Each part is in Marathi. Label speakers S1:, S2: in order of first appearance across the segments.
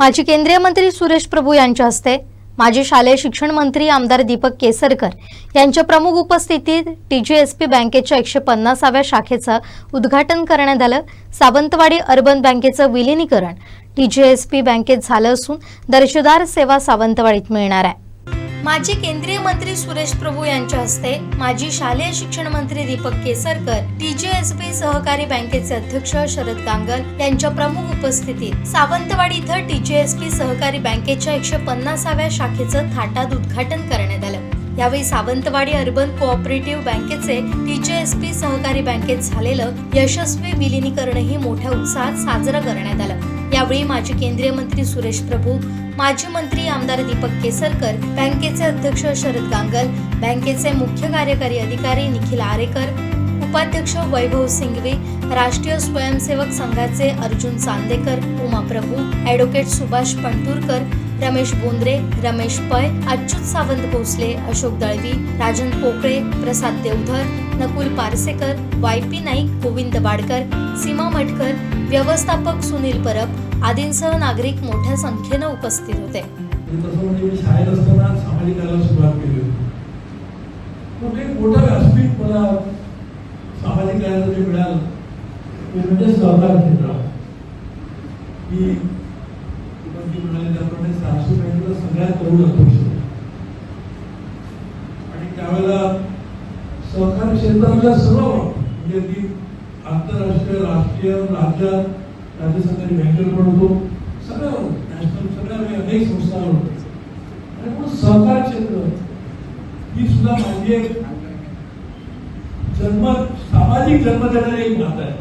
S1: माजी केंद्रीय मंत्री सुरेश प्रभू यांच्या हस्ते माजी शालेय शिक्षण मंत्री आमदार दीपक केसरकर यांच्या प्रमुख उपस्थितीत टीजीएसपी बँकेच्या एकशे पन्नासाव्या शाखेचं उद्घाटन करण्यात आलं. सावंतवाडी अर्बन बँकेचं विलिनीकरण टीजीएसपी बँकेत झालं असून दर्जेदार सेवा सावंतवाडीत मिळणार आहे. माजी केंद्रीय मंत्री सुरेश प्रभू यांच्या हस्ते माजी शालेय शिक्षण मंत्री दीपक केसरकर टीजीएसबी सहकारी बँकेचे अध्यक्ष शरद गांगल यांच्या प्रमुख उपस्थितीत सावंतवाडी इथं टीजीएसबी सहकारी बँकेच्या एकशे पन्नासाव्या शाखेचं थाटात उद्घाटन करण्यात आलं. यावेळी सावंतवाडी अर्बन कोऑपरेटिव्ह बँकेचे टीजीएसपी सहकारी बँकेत झालेलं यशस्वी विलिनीकरणही मोठ्या उत्साहात साजरं करण्यात आलं. यावेळी माजी केंद्रीय मंत्री सुरेश प्रभू माजी मंत्री आमदार दीपक केसरकर बँकेचे अध्यक्ष शरद गांगल बँकेचे मुख्य कार्यकारी अधिकारी निखिल आरेकर उपाध्यक्ष वैभव सिंघवी राष्ट्रीय स्वयंसेवक संघाचे Arjun Chandekar Uma Prabhu advocate Subhash Panturkar Ramesh Bondre Ramesh Pai Achyut Sawant Bhosale Ashok Dalvi Rajan Pokale Prasad Deodhar Nakul Parsekar Y P Naik Govind Badkar Seema Matkar व्यवस्थापक सुनील परब आदींसह नागरिक मोठ्या संख्येनं उपस्थित होते.
S2: म्हणजे सामाजिक मोठं कार्याचं जे मिळालं ते म्हणजे सहकार क्षेत्र. की दीपकजी म्हणाले त्याप्रमाणे तरुण अध्यक्ष. आणि त्यावेळेला सहकार क्षेत्रातल्या सर्व म्हणजे आंतरराष्ट्रीय राष्ट्रीय राज्यात राज्य सरकारी बँकेवर पण होतो सगळं नॅशनल सगळ्या अनेक संस्थांवर होतो आणि मग सहकार क्षेत्र ही सुद्धा माझी एक जन्म सामाजिक जन्म देणारी एक नातं आहे.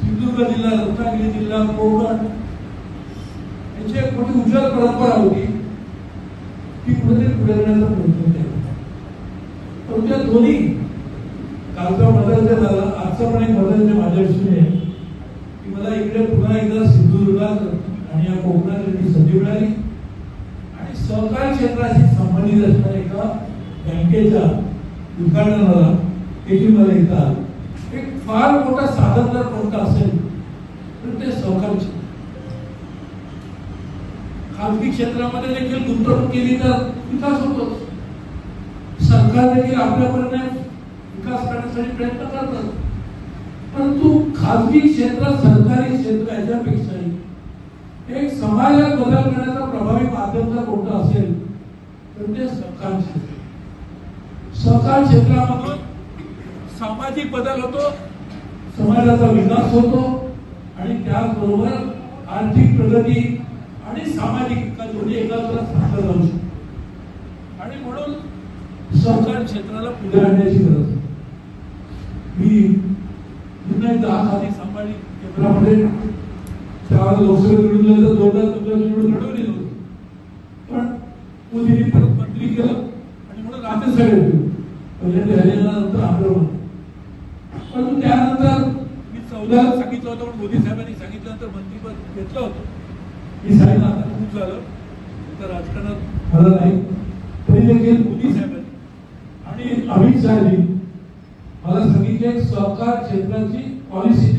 S2: सिंधुदुर्ग जिल्हा रत्नागिरी जिल्हा कोकण. यांची एक मोठी उज्ज्वल परंपरा होती. ती कुठेतरी पुढे जाण्याचा प्रयत्न केला. पण त्या दोन्ही कालचा बदल झाला आजचा पण एक बदल माझ्या दृष्टीने आहे. मला इकडे पुन्हा एकदा सिंधुदुर्गात आणि या कोकणात याची संधी मिळाली आणि सहकार क्षेत्राशी संबंधित असणाऱ्या एका बँकेच्या उद्घाटनाला देखील मला इथं एक फार मोठा साधन जर कोणता असेल तर ते सहकार क्षेत्र. खाजगी क्षेत्रामध्ये देखील गुंतवणूक केली तर विकास होतो सरकार देखील आपल्यापर्यंत विकास करण्यासाठी प्रयत्न करतात परंतु खाजगी क्षेत्र सरकारी क्षेत्र याच्यापेक्षाही एक समाजात बदल करण्याचा प्रभावी माध्यम जर कोणतं असेल तर ते सहकार क्षेत्र. सहकार क्षेत्रामधून सामाजिक बदल होतो समाजाचा विकास होतो आणि त्याचबरोबर आर्थिक प्रगती आणि सामाजिक विकास म्हणजे दोन्ही एकाच साधला जाऊ शकतो. आणि म्हणून सहकार क्षेत्राला पुढे आणण्याची गरज मी एकदा सांभाळली. केंद्रामध्ये त्यावेळेला लोकसभेत निवडून गेलं जोरदार तुमच्या निवडून होती. पण मोदींनी परत मंत्री केलं आणि म्हणून राज्यसभेत गेलो. पहिल्यांदा हरियाणानंतर आंध्रप्रदेश परंतु त्यानंतर मी चौदा सांगितलं होतं पण मोदी साहेबांनी सांगितल्यानंतर मंत्रीपद घेतलं होतं. मी सांगितलं आता खूप झालं. तर राजकारणात झालं नाही तरी देखील मोदी साहेबांनी आणि अमित शहाजी मला सांगितले सहकार क्षेत्राची पॉलिसी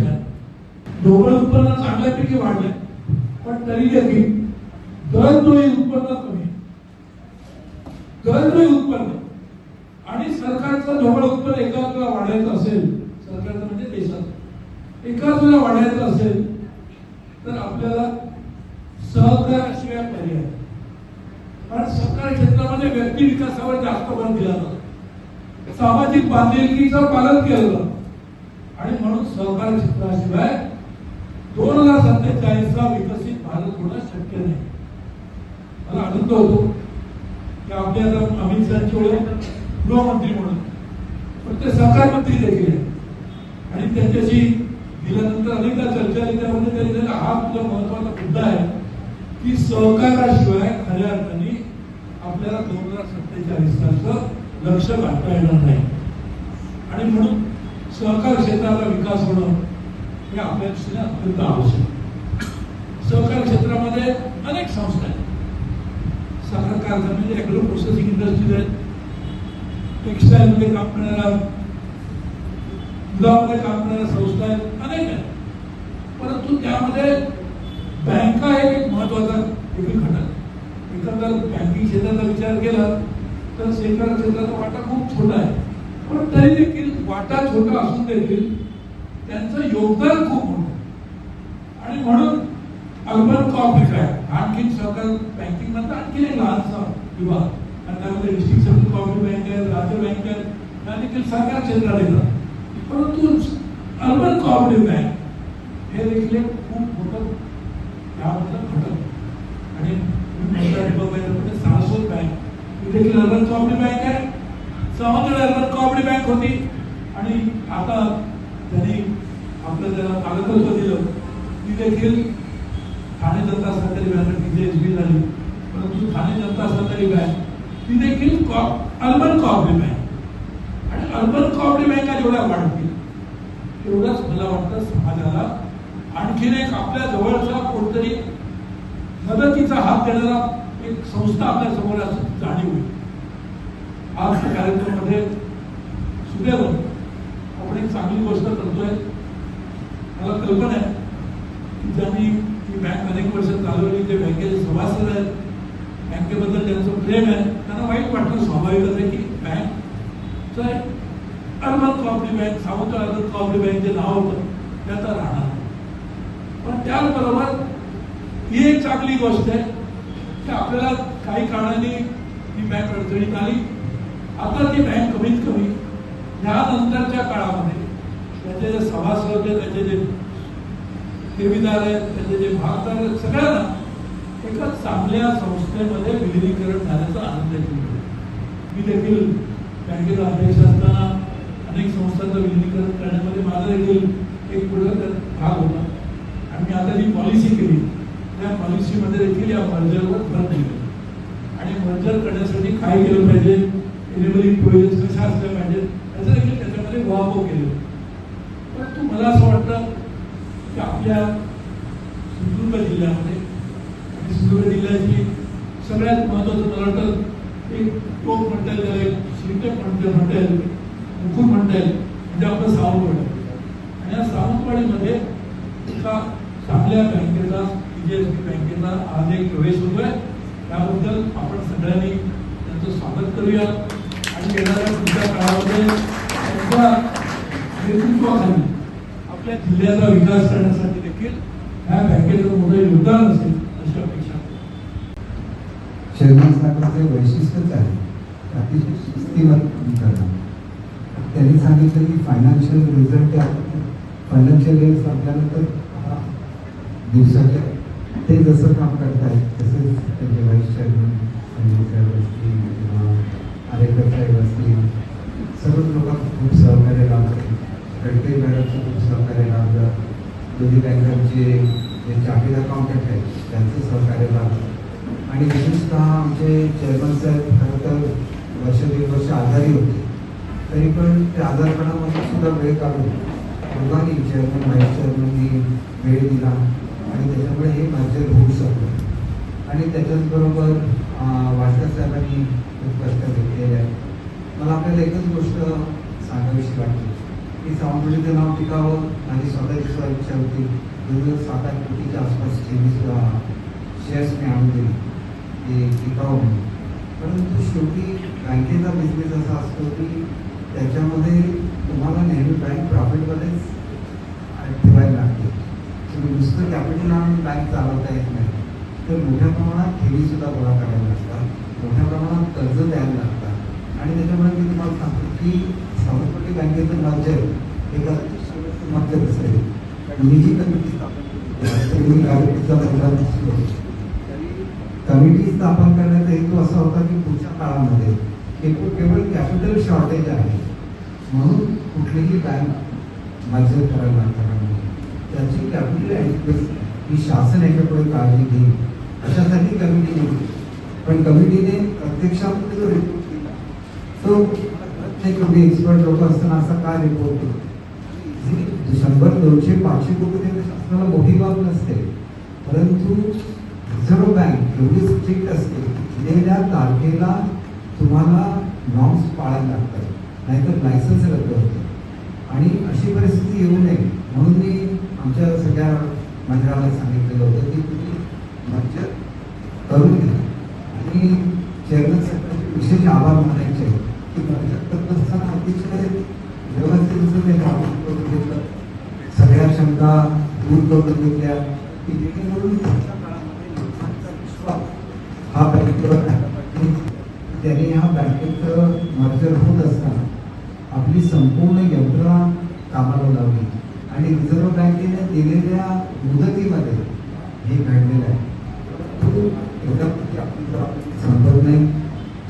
S2: ढोबळ उत्पन्न चांगल्यापैकी वाढलंय. पण तरी देखील दरद्रोही उत्पन्न कमी दरद्रोही उत्पन्न आणि सरकारचं ढोबळ उत्पन्न एकाच वेळा वाढायचं असेल सरकारचं म्हणजे देशात एकाच वेळा वाढायचं असेल तर आपल्याला सहकाराशिवाय पर्याय कारण सहकार क्षेत्रामध्ये व्यक्ती विकासावर जास्त भर दिला जातो. सामाजिक बांधिलकीचं पालन केलं जातं. आणि म्हणून सहकार क्षेत्राशिवाय दोन हजार सत्तेचाळीसला विकसित भारत होणं शक्य नाही. मला आनंद होतो की आपले आता अमित शहाची ओळख गृहमंत्री म्हणून पण ते सहकार मंत्री देखील आहेत. आणि त्यांच्याशी दिल्यानंतर अनेकदा चर्चा त्यामध्ये त्यांनी सांगितलं, हा आपला महत्त्वाचा मुद्दा आहे की सहकाराशिवाय खऱ्या अर्थाने आपल्याला दोन हजार सत्तेचाळीस सालचं लक्ष गाठता येणार नाही. सहकार क्षेत्राचा विकास होणं हे आपल्या दृष्टीने अत्यंत आवश्यक. आहे. सहकार क्षेत्रामध्ये अनेक संस्था आहेत. साखर कारखाने म्हणजे ॲग्रो प्रोसेसिंग इंडस्ट्रीज आहेत. टेक्स्टाईलमध्ये काम करणाऱ्या दुधामध्ये काम करणाऱ्या संस्था आहेत. अनेक आहेत. परंतु त्यामध्ये बँका हे एक महत्त्वाचा देखील घटक एकंदर बँकिंग क्षेत्राचा विचार केला तर सहकार क्षेत्राचा वाटा खूप छोटा आहे. पण तरी देखील वाटा छोटा असून देखील त्यांचं योगदान खूप मोठं आणि म्हणून अर्बन कॉपरेट आहे आणखी सहकार बँकिंग मधला आणखी एक लहानसा विभाग. आणि त्यामध्ये डिस्ट्रिक्ट सेंट्रल कॉपरेटिव्ह बँक आहे राज्य बँक आहे त्या देखील सहकार क्षेत्रात येतात. परंतु अर्बन कॉपरेटिव्ह बँक हे देखील एक खूप मोठं यामधलं घटक आणि तुम्ही सारस्वत बँक ही देखील अर्बन कॉपरेटिव्ह बँक आहे. समांतर अर्बन कॉपरेटिव्ह बँक होती. आणि आता त्यांनी आपलं त्याला कागदपत्र दिलं. ती देखील ठाणे जनता सहकारी बँक टीजेएसबी झाली. परंतु ठाणे जनता सहकारी बँक ती देखील अर्बन कॉपरेटिव्ह बँक आणि अर्बन कॉपरेटिव्ह बँका जेवढ्या वाढतील तेवढंच मला वाटतं समाजाला आणखीन एक आपल्या जवळचा कोणतरी मदतीचा हात देणारा एक संस्था आपल्यासमोर असं जाणीव होईल. आज कार्यक्रमामध्ये सुदैव आपण एक चांगली गोष्ट करतोय. मला कल्पना आहे की ज्यांनी ही बँक अनेक वर्ष चालवली जे बँकेचे सभासद आहेत. बँकेबद्दल त्यांचं प्रेम आहे. त्यांना वाईट वाटणं स्वाभाविकच आहे की bank urban cooperative bank Sawant urban cooperative bank जे नाव होतं त्याचा राहणार. पण त्याचबरोबर ही एक चांगली गोष्ट आहे की आपल्याला काही कारणाने ही बँक अडचणीत आली. आता ती बँक कमीत कमी यानंतरच्या काळामध्ये त्याचे जे सभासद होते त्याचे जे ठेवीदार आहेत त्याचे जे भागदार आहेत सगळ्यांना एका चांगल्या संस्थेमध्ये विलिनीकरण झाल्याचा आनंद मिळतो. मी देखील बँकेचा अध्यक्ष असताना अनेक संस्थांचं विलिनीकरण करण्यामध्ये माझा देखील एक पुढे भाग होता आणि मी आता जी पॉलिसी केली त्या पॉलिसीमध्ये देखील या मर्जरवर भर दिली आणि मर्जर करण्यासाठी काय केलं पाहिजे इनेबलिंग प्रोविजन्स कशा असल्या पाहिजेत त्याचं देखील त्याच्यामध्ये वापर केले. परंतु मला असं वाटतं की आपल्या सिंधुदुर्ग जिल्ह्यामध्ये आणि सिंधुदुर्ग जिल्ह्याची सगळ्यात महत्वाचं मला वाटतं एक टोक म्हणता येईल त्याला म्हणता म्हणता येईल मुकुर म्हणता येईल म्हणजे आपलं सावंतवाडी. आणि या सावंतवाडीमध्ये एका चांगल्या बँकेचा पीजीएसबी बँकेचा आज एक प्रवेश होतोय. त्याबद्दल आपण सगळ्यांनी त्यांचं स्वागत करूया. त्यांच्या नेतृत्वाखाली आपल्या जिल्ह्याचा विकास करण्यासाठी देखील ह्या बँकेचं मोठं योगदान असेल अशी अपेक्षा. शर्मा
S3: चेअरमन साहेबांचे वैशिष्ट्यच आहे अतिशय शिस्तीवर करणं. त्यांनी सांगितलं की फायनान्शियल रिझल्ट फायनान्शियल इयर संपल्यानंतर हा दिवसाच्या ते जसं काम करतायत तसेच त्यांचे व्हाईस चेअरमन संजय साहेब असतील किंवा आरेकर साहेब असतील सर्वच लोकांना खूप सहकार्य लावतात गडकरी मॅडमचं खूप सहकार्य लावतात दोन्ही बँकांचे जे चार्टेड अकाउंटंट आहेत त्यांचं सहकार्य लागलं आणि विशेषतः आमचे चेअरमन साहेब खरं तर वर्ष दीड वर्ष आजारी होते. तरी पण ते आजारपणामध्ये सुद्धा वेळ काढून दोघांनी चेअरमन व्हाईस चेअरमननी वेळ दिला. आणि त्याच्यामुळे हे मर्जर होऊ शकलं. आणि त्याच्याचबरोबर अं, साहेबांनी खूप कष्ट घेतलेले आहेत. मला आपल्याला एकच गोष्ट सांगावीशी वाटते की सावंतवाडीचं नाव टिकावं माझी स्वतःची सुद्धा इच्छा होती. जवळजवळ सात आठ कोटीच्या आसपास मी शेअर्स मी आणून दिले ते टिकावं म्हणून. परंतु शेवटी बँकेचा बिझनेस असा असतो की त्याच्यामध्ये तुम्हाला नेहमी बँक प्रॉफिटमध्येच ठेवायला लागते. तुम्ही नुसतं कॅपिटल आणून बँक चालवता येत नाही. तर मोठ्या प्रमाणात ठेवीसुद्धा गोळा करायला लागतात. मोठ्या प्रमाणात कर्ज द्यायला लागतात. आणि त्याच्यामुळे मी तुम्हाला सांगतो की सावरपट्टी बँकेचं मर्जर एका मर्जर असेल निधी कमिटी कमिटी स्थापन करण्याचा हेतू असा होता की पुढच्या काळामध्ये एकूण केवळ कॅपिटल शॉर्टेज आहे. म्हणून कुठलीही बँक मर्जर करायला लागणार नाही. त्याची कॅपिटल ॲडिक्वेसी ही शासन याच्यापुढे काळजी घेईल अशासाठी कमिटी नेमली. पण कमिटीने प्रत्यक्षामध्ये जो रिपोर्ट तो एक तुम्ही एक्सपर्ट लोक असताना असा का रिपोर्ट जी शंभर दोनशे पाचशे कोटी देणं शासनाला मोठी बाब नसते. परंतु रिझर्व्ह बँक एवढी स्ट्रिक्ट असते. दिलेल्या तारखेला तुम्हाला नॉर्म्स पाळायला लागतात. नाहीतर लायसन्स रद्द होते. आणि अशी परिस्थिती येऊ नये. म्हणून मी आमच्या सगळ्या मंडळाला सांगितलेलं होतं की तुम्ही मज्जत करून घ्या. आणि चेअरमन सरकारचे विशेष आभार मानायचे आहेत की मर्जर करत असताना अतिशय व्यवस्थित असं ते काम करून घेतलं सगळ्या दूर करून घेतल्या. की जेणेकरून हा बँकेवर त्याने त्यांनी ह्या बँकेत मर्जर होत असताना आपली संपूर्ण यंत्रणा कामाला लावली. आणि रिझर्व्ह बँकेने दिलेल्या मुदतीमध्ये हे घडलेलं आहे. परंतु संभव नाही.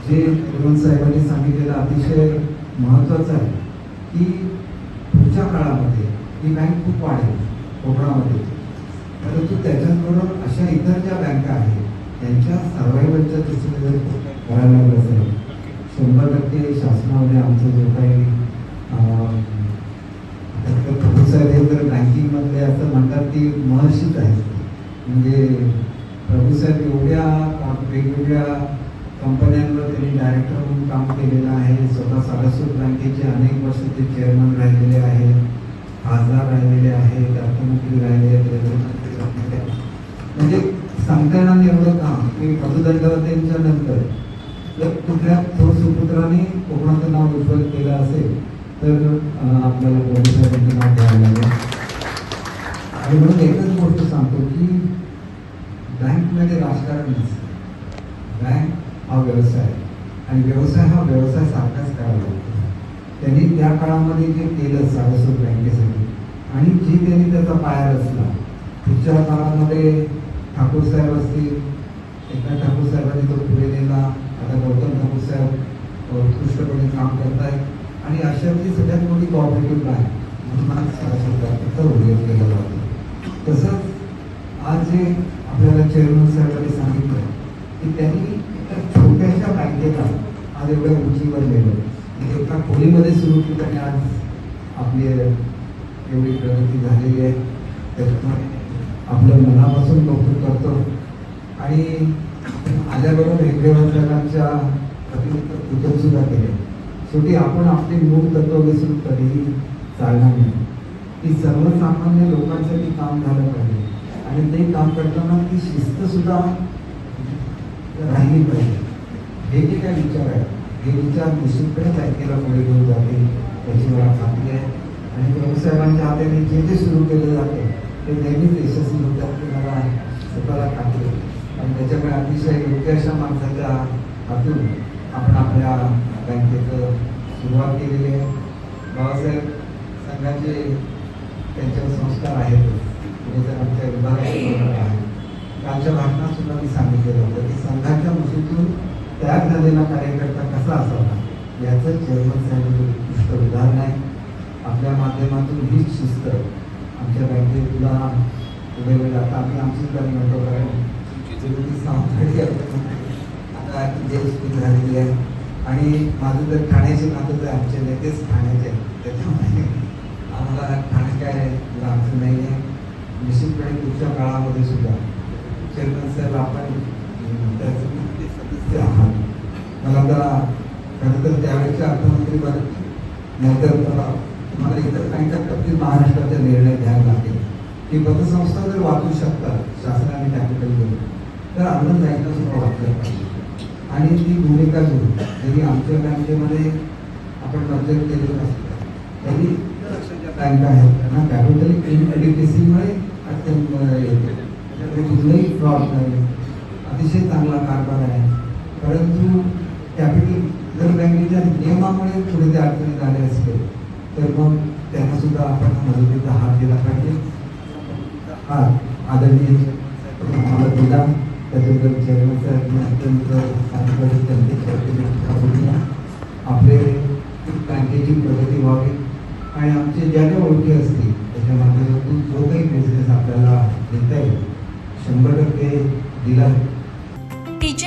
S3: जे चेअरमन साहेबांनी सांगितलेलं अतिशय महत्त्वाचं आहे की पुढच्या काळामध्ये ही बँक खूप वाढेल. कोकणामध्ये. परंतु त्याच्याचबरोबर अशा इतर ज्या बँका आहेत त्यांच्या सर्वायवलच्या दृष्टीने जर करायला लागलं असेल शंभर टक्के शासनामध्ये आमचं जे काही प्रोफेसर आता हे तर बँकिंगमधले असं म्हणतात की महर्षीच आहेत. म्हणजे प्रभूसाहेब एवढ्या वेगवेगळ्या कंपन्यांवर त्यांनी डायरेक्टर म्हणून काम केलेलं आहे. स्वतः सारस्वत बँकेचे अनेक वर्ष ते चेअरमन राहिलेले आहेत. खासदार राहिलेले आहेत अर्थमंत्री राहिले आहेत म्हणजे सांगता येणार नाही एवढं काम की मधुदंडवतेंच्या नंतर जर कुठल्या थोर सुपुत्राने कोकणाचं नाव उज्ज्वल केलं असेल तर आपल्याला प्रभूसाहेबांचं नाव द्यावं लागेल. आणि म्हणून एकच गोष्ट सांगतो की बँकमध्ये राजकारण नसतं. बँक हा व्यवसाय आणि व्यवसाय हा व्यवसाय सारखाच करावा लागतो. त्यांनी त्या काळामध्ये जे केलं सारस्वत बँकेसाठी आणि जी त्यांनी त्याचा पाया रचला पुढच्या काळामध्ये ठाकूर साहेब असतील एकनाथ ठाकूर साहेबांनी तो पुढे नेला आता गौतम ठाकूर साहेब उत्कृष्टपणे काम करत आहेत आणि अशातली सगळ्यात मोठी कॉपरेटिव्ह आहे म्हणून आज सारस्वत बँकेचा उल्लेख केला जातो. तसंच आज जे आपल्याला चेअरमन साहेबांनी सांगितलं की त्यांनी एका छोट्याशा बँकेला आज एवढ्या उंचीवर नेलं. म्हणजे एका खोलीमध्ये सुरू केलं आणि आज आपली एवढी प्रगती झालेली आहे. त्याच्यामुळे आपलं मनापासून कौतुक करतो. आणि आल्याबरोबर हेगडेवार साहेबांच्या पूजन सुद्धा केले शेवटी आपण आपली मूळ तत्व विसरून कधीही चालणार नाही. की सर्वसामान्य लोकांसाठी काम झालं पाहिजे. आणि ते काम करताना ती शिस्त सुद्धा राहिली पाहिजे. हे जे काय विचार आहे हे विचार निश्चितपणे बँकेला पुढे घेऊन जाते त्याची मला खात्री आहे. आणि प्रभूसाहेबांच्या हाताने जे जे सुरू केलं जाते ते नेहमीच यशस्वी होतात की मला स्वतःला खात्री आहे. आणि त्याच्यामुळे अतिशय योग्य अशा माणसाच्या हातून आपण आपल्या बँकेचं सुरुवात केलेली आहे. बाबासाहेब संघाचे त्यांच्यावर संस्कार आहेत. पुढे जर आमच्या विभागाचे आहे कालच्या भाषणात सुद्धा मी सांगितलेलं होतं की संघाच्या मुशीतून त्याग झालेला कार्यकर्ता कसा असावा? याचं चेअरमन साहेबांचं उत्कृष्ट उदाहरण आहे. आपल्या माध्यमातून हीच शिस्त आमच्या बँकेतला पुढे आता आम्ही आमचीच गाडी म्हणतो कारण तुमची सावधानी आता झालेली आहे. आणि माझं तर ठाण्याचे नातं तर आमचे नेतेच ठाण्याचे आहेत. त्याच्यामुळे आम्हाला ठाणे काय आमचं नाही आहे. निश्चितपणे पुढच्या काळामध्ये सुद्धा चेअरमन साहेब आपण अं, ते आहात मला जरा खरं तर त्यावेळेचे अर्थमंत्री बरं नाहीतर मला तुम्हाला इतर काही तब्दील महाराष्ट्राचा निर्णय घ्यावा लागेल? की पतसंस्था जर वाचू शकतात शासनाने कॅपिटल घेऊन तर अन्न जायचं सुद्धा वाचल्या पाहिजे. आणि ती भूमिका घेऊन जरी आमच्या बँकेमध्ये आपण मर्जर केलेलं असतं तरी बँका आहेत त्यांना कॅपिटल इनएडिकेसीमुळे अत्यंत येते त्याच्यामुळे कुठलंही फ्रॉड नाही अतिशय चांगला कारभार आहे. परंतु कॅपिटल जर बँकेच्या नियमामुळे थोडे ते अडचणी झाले असते तर मग त्यांना सुद्धा आपण मदतीचा हात दिला पाहिजे. हा आदरणीय आम्हाला दिला. त्याच्याबद्दल चेअरमन अत्यंत सांगितलं त्यांनी आपले बँकेची प्रगती व्हावी. आणि आमचे ज्या ज्या ओळखी असतील त्याच्या माध्यमातून जो काही बिझनेस आपल्याला देता येईल शंभर टक्के दिला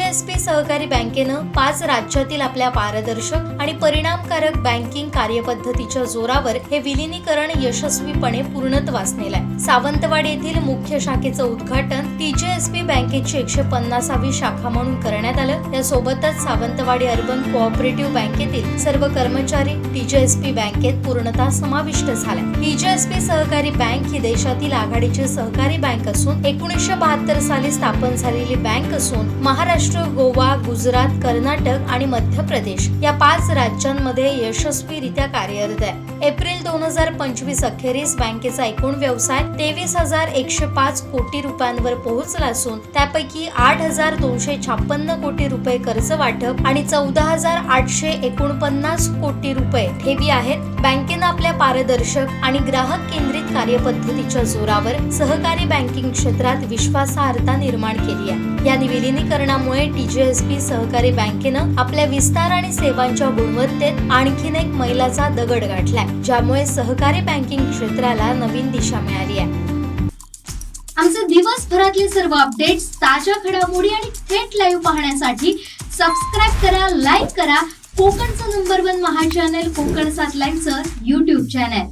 S3: आहे
S1: सहकारी बँकेनं पाच राज्यातील आपल्या पारदर्शक आणि परिणामकारक बँकिंग कार्यपद्धतीच्या जोरावर हे विलिनीकरण यशस्वीपणे पूर्णत्वास नेलाय सावंतवाडी येथील मुख्य शाखेचं उद्घाटन टीजेएसपी बँकेची एकशे पन्नासावी शाखा म्हणून करण्यात आलं. यासोबतच सावंतवाडी अर्बन कोऑपरेटिव्ह बँकेतील सर्व कर्मचारी टीजेएसपी बँकेत पूर्णतः समाविष्ट झाले. टीजेएसपी सहकारी बँक ही देशातील आघाडीची सहकारी बँक असून एकोणीसशे बहात्तर साली स्थापन झालेली बँक असून महाराष्ट्र महाराष्ट्र गोवा गुजरात कर्नाटक आणि मध्य प्रदेश या पाच राज्यांमध्ये यशस्वीरित्या कार्यरत आहे. एप्रिल दोन हजार पंचवीस अखेरीस बँकेचा एकूण व्यवसाय तेवीस हजार एकशे पाच कोटी रुपयांवर पोहोचला असून त्यापैकी आठ हजार दोनशे छापन्न कोटी रुपये कर्ज वाटप आणि चौदा हजार आठशे एकोणपन्नास कोटी रुपये ठेवी आहेत. बँकेनं आपल्या पारदर्शक आणि ग्राहक केंद्रित कार्यपद्धतीच्या जोरावर सहकारी बँकिंग क्षेत्रात विश्वासार्हता निर्माण केली आहे. या विलिनीकरणामुळे टीजीएसपी सहकारी बँकेनं आपल्या विस्तार आणि सेवांच्या गुणवत्तेत आणखीन एक मैलाचा दगड गाठलाय ज्यामुळे सहकारी बँकिंग क्षेत्राला नवीन दिशा मिळाली आहे.
S4: आमचे दिवसभरातले सर्व अपडेट्स ताज्या घडामोडी आणि थेट लाईव्ह पाहण्यासाठी सबस्क्राईब करा लाईक करा. कोकणचं नंबर वन महा चॅनल कोकण सात लाईनचं युट्यूब चॅनल